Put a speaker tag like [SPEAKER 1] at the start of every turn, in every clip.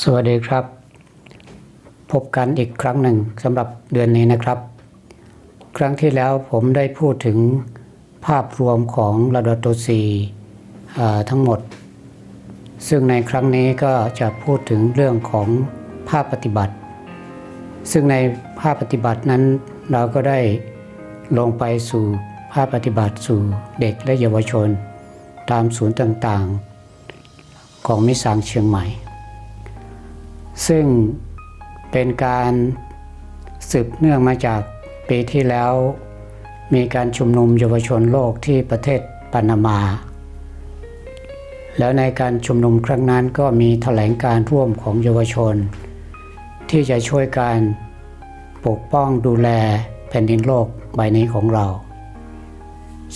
[SPEAKER 1] สวัสดีครับ พบกันอีกครั้งหนึ่งสำหรับเดือนนี้นะครับ ครั้งที่แล้วผมได้พูดถึงภาพรวมของระดับตัวซีทั้งหมด ซึ่งในครั้งนี้ก็จะพูดถึงเรื่องของภาพปฏิบัติ ซึ่งในภาพปฏิบัตินั้นเราก็ได้ลงไปสู่ภาพปฏิบัติสู่เด็กและเยาวชน ตามศูนย์ต่างๆ ของมิสางเชียงใหม่ ซึ่งเป็นการสืบเนื่องมาจากปีที่แล้ว มีการชุมนุมเยาวชนโลกที่ประเทศปานามา แล้วในการชุมนุมครั้งนั้นก็มีแถลงการร่วมของเยาวชน ที่จะช่วยการปกป้องดูแลแผ่นดินโลกใบนี้ของเรา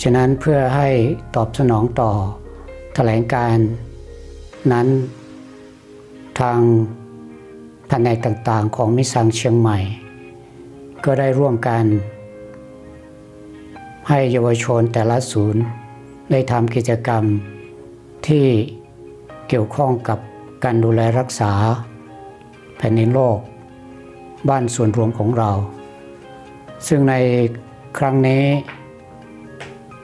[SPEAKER 1] ฉะนั้นเพื่อให้ตอบสนองต่อแถลงการนั้นทาง แผนต่างๆของมิสังเชียงใหม่ ก็ได้ร่วมกัน ให้เยาวชนแต่ละศูนย์ได้ทำกิจกรรมที่เกี่ยวข้องกับการดูแลรักษา แผ่นดินโลก บ้านส่วนรวมของเรา ซึ่งในครั้งนี้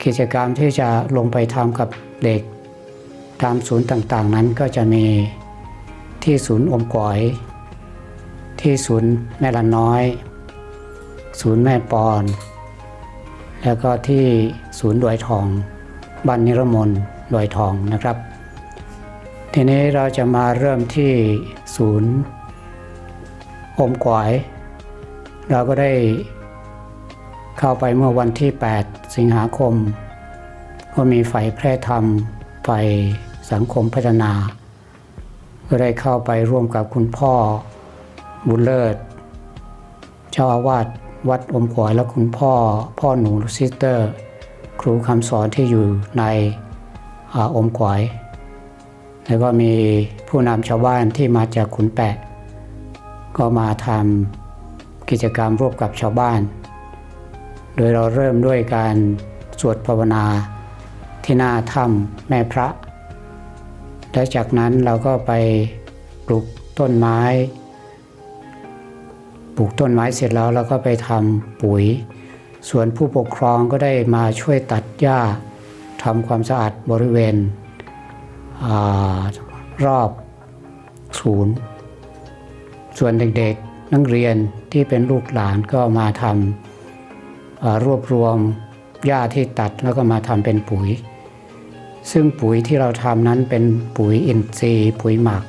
[SPEAKER 1] กิจกรรมที่จะลงไปทำกับเด็กตามศูนย์ต่างๆนั้นก็จะมีที่ศูนย์อมก๋อย ที่ศูนย์แม่ละน้อย ศูนย์แม่ปอน แล้วก็ที่ศูนย์ดอยทองบ้านนิรมนดอยทองนะครับ ทีนี้เราจะมาเริ่มที่ศูนย์อมก๋อยเราก็ได้เข้าไปเมื่อวันที่ 8 สิงหาคม ก็มีฝ่ายแพร่ธรรมฝ่ายสังคมพัฒนา ก็ได้เข้าไปร่วมกับคุณพ่อ บุญเลิศ เจ้าอาวาสวัดอมขวายและคุณพ่อพ่อหนูซิสเตอร์ ครูคำสอนที่อยู่ในออมขวาย แล้วก็มีผู้นำชาวบ้านที่มาจากขุนแปะ ก็มาทำกิจกรรมร่วมกับชาวบ้าน โดยเราเริ่มด้วยการสวดภาวนาที่หน้าถ้ำแม่พระ และจากนั้นเราก็ไปปลูกต้นไม้ ปลูกต้นไม้เสร็จแล้วเราก็ไปทำปุ๋ย ส่วนผู้ปกครองก็ได้มาช่วยตัดหญ้าทำความสะอาดบริเวณอรอบศูนย์ ส่วนเด็กๆนักเรียนที่เป็นลูกหลานก็มาทำรวบรวมหญ้าที่ตัดแล้วก็มาทำเป็นปุ๋ย ซึ่งปุ๋ยที่เราทำนั้นเป็นปุ๋ยอินทรีย์ปุ๋ยหมัก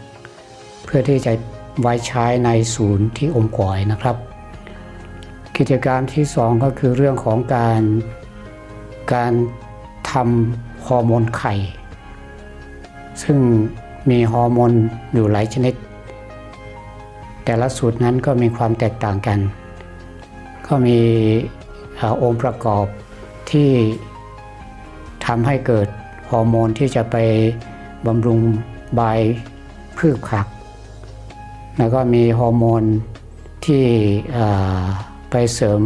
[SPEAKER 1] เพื่อที่จะ ไว้ใช้ในศูนย์ที่อมก่อยนะครับ กิจกรรมที่สองก็คือเรื่องของการการทำฮอร์โมนไข่ ซึ่งมีฮอร์โมนอยู่หลายชนิด แต่ละสูตรนั้นก็มีความแตกต่างกัน ก็มีองค์ประกอบที่ทำให้เกิดฮอร์โมนที่จะไปบำรุงใบพืชผัก แล้วก็มีฮอร์โมนที่ไปเสริม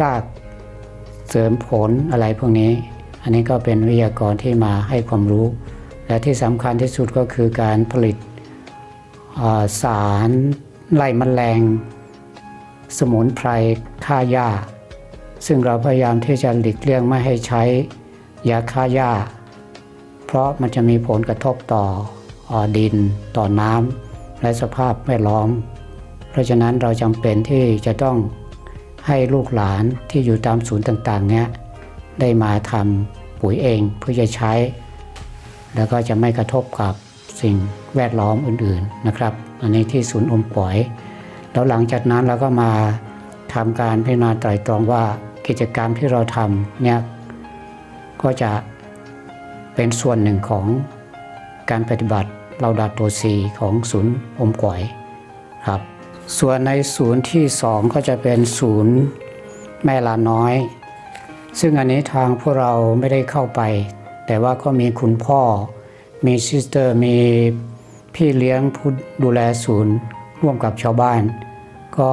[SPEAKER 1] รากเสริมผลอะไรพวกนี้ อันนี้ก็เป็นวิทยากรที่มาให้ความรู้ และที่สำคัญที่สุดก็คือการผลิตสารไล่มแมลง สมุนไพรฆ่าหญ้า ซึ่งเราพยายามที่จะหลีกเลี่ยงไม่ให้ใช้ยาฆ่าหญ้า เพราะมันจะมีผลกระทบต่ออดินต่อน้ำ และสภาพแวดล้อม เพราะฉะนั้นเราจำเป็นที่จะต้องให้ลูกหลานที่อยู่ตามศูนย์ต่างๆเนี้ยได้มาทำปุ๋ยเองเพื่อจะใช้ แล้วก็จะไม่กระทบกับสิ่งแวดล้อมอื่นๆนะครับ อันนี้ที่ศูนย์อมป๋อย แล้วหลังจากนั้นเราก็มาทำการพิจารณาไตรตรองว่ากิจกรรมที่เราทำเนี่ยก็จะเป็นส่วนหนึ่งของการปฏิบัติ เราดัดตัวซีของศูนย์อมก๋อยครับ ส่วนในศูนย์ที่สองก็จะเป็นศูนย์แม่ลาน้อย ซึ่งอันนี้ทางพวกเราไม่ได้เข้าไป แต่ว่าก็มีคุณพ่อ มีซิสเตอร์ มีพี่เลี้ยงผู้ดูแลศูนย์ร่วมกับชาวบ้าน ก็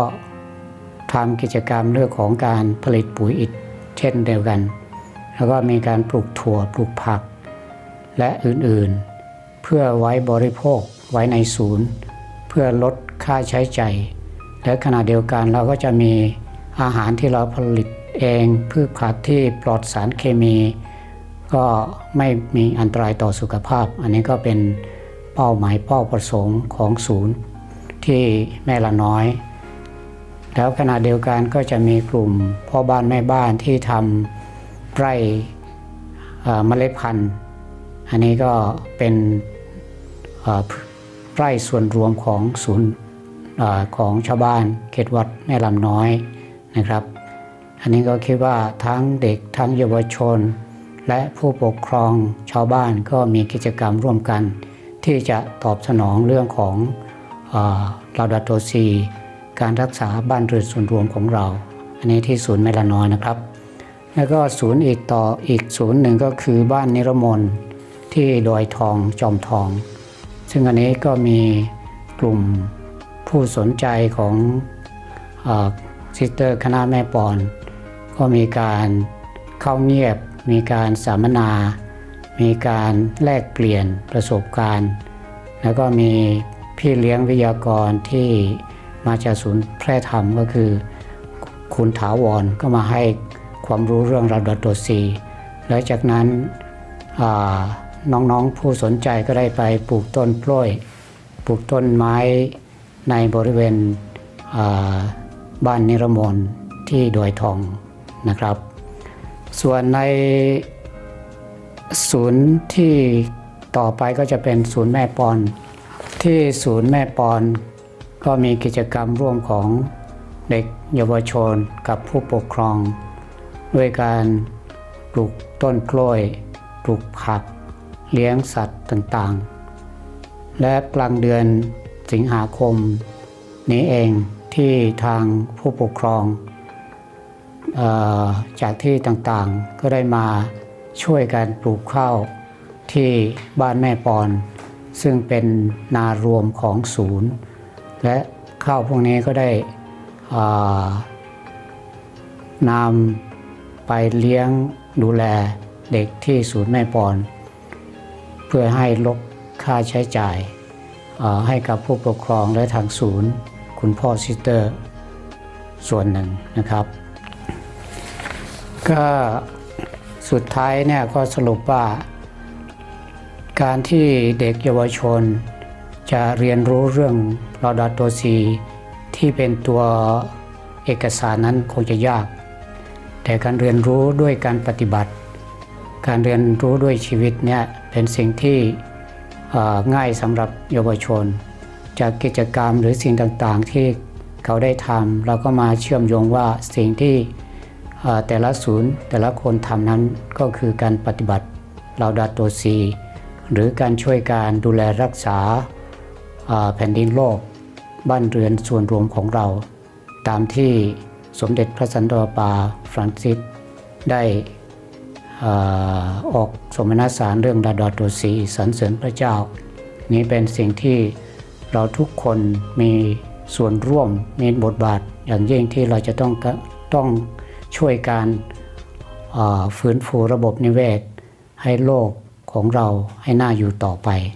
[SPEAKER 1] ทำกิจกรรมเรื่องของการผลิตปุ๋ยอิฐเช่นเดียวกัน แล้วก็มีการปลูกถั่วปลูกผักและอื่นๆ พื่อพื่อไว้บริโภคไว้ในศูนย์ เพื่อลดค่าใช้จ่ายและขณะเดียวกันเราก็จะมีอาหารที่เราผลิตเองพืชผักที่ปลอดสารเคมี ก็ไม่มีอันตรายต่อสุขภาพ อันนี้ก็เป็นเป้าหมายเป้าประสงค์ของศูนย์ ที่แม่ละน้อย แล้วขณะเดียวกันก็จะมีกลุ่มพ่อบ้านแม่บ้านที่ทำไร่เมล็ดพันธุ์ อันนี้ก็เป็น ไร่ส่วนรวมของศูนย์ของชาวบ้านเขตวัดแม่ลำน้อยนะครับ อันนี้ก็คิดว่าทั้งเด็กทั้งเยาวชน และผู้ปกครองชาวบ้านก็มีกิจกรรมร่วมกัน ที่จะตอบสนองเรื่องของเออลาดาโตซีการรักษาบ้านเรือนส่วนรวมของเรา อันนี้ที่ศูนย์แม่ละน้อยนะครับ แล้วก็ศูนย์อีกต่ออีกศูนย์หนึ่งก็คือบ้านนิรมนที่ดอยทองจอมทอง ซึ่งอันนี้ก็มีกลุ่มผู้สนใจของซิสเตอร์คณะแม่ปอน ก็มีการเข้าเงียบ มีการสัมมนา มีการแลกเปลี่ยนประสบการณ์ แล้วก็มีพี่เลี้ยงวิทยากรที่มาจากศูนย์แพร่ธรรมก็คือ คุณถาวรก็มาให้ความรู้เรื่องระดับตัวซีและจากนั้นอ่า น้องๆผู้สนใจก็ได้ไปปลูกต้นกล้วย ปลูกต้นไม้ในบริเวณบ้านนิรมนที่ดอยทองนะครับ ส่วนในศูนย์ที่ต่อไปก็จะเป็นศูนย์แม่ปอนที่ศูนย์แม่ปอนก็มีกิจกรรมร่วมของเด็กเยาวชนกับผู้ปกครอง ด้วยการปลูกต้นกล้วย ปลูกผัก เลี้ยงสัตว์ต่างๆ และกลางเดือนสิงหาคม นี้เองที่ทางผู้ปกครองออจากที่ต่างๆก็ได้มาช่วยกันปลูกข้าวที่บ้านแม่ปอน ซึ่งเป็นนารวมของศูนย์ และข้าวพวกนี้ก็ได้นำไปเลี้ยงดูแลเด็กที่ศูนย์แม่ปอน พื่อให้ลดค่าใช้จ่ายให้กับผู้ปกครองและทางศูนย์ คุณพ่อซิสเตอร์ ส่วนหนึ่งนะครับ ก็สุดท้ายเนี่ยก็สรุปว่า การที่เด็กเยาวชน จะเรียนรู้เรื่องลอดาโตซีที่เป็นตัวเอกสารนั้นคงจะยาก แต่การเรียนรู้ด้วยการปฏิบัติ การเรียนรู้ด้วยชีวิตเนี่ยเป็นสิ่งที่ง่ายสำหรับเยาวชน จากกิจกรรมหรือสิ่งต่างๆ ที่เขาได้ทำเราก็มาเชื่อมโยงว่าสิ่งที่แต่ละศูนย์แต่ละคนทำนั้นก็คือการปฏิบัติลาดาโตซีหรือการช่วยการดูแลรักษาอ่าแผ่นดินโลก บ้านเรือนส่วนรวมของเรา ตามที่สมเด็จพระสันตะปาฟรานซิสได้ ออกสมณสารเรื่องดาดอตุสีสรรเสริญพระเจ้า นี้เป็นสิ่งที่เราทุกคนมีส่วนร่วมมีบทบาทอย่างยิ่งที่เราจะต้องต้องช่วยการฟื้นฟูระบบนิเวศ ให้โลกของเราให้น่าอยู่ต่อไป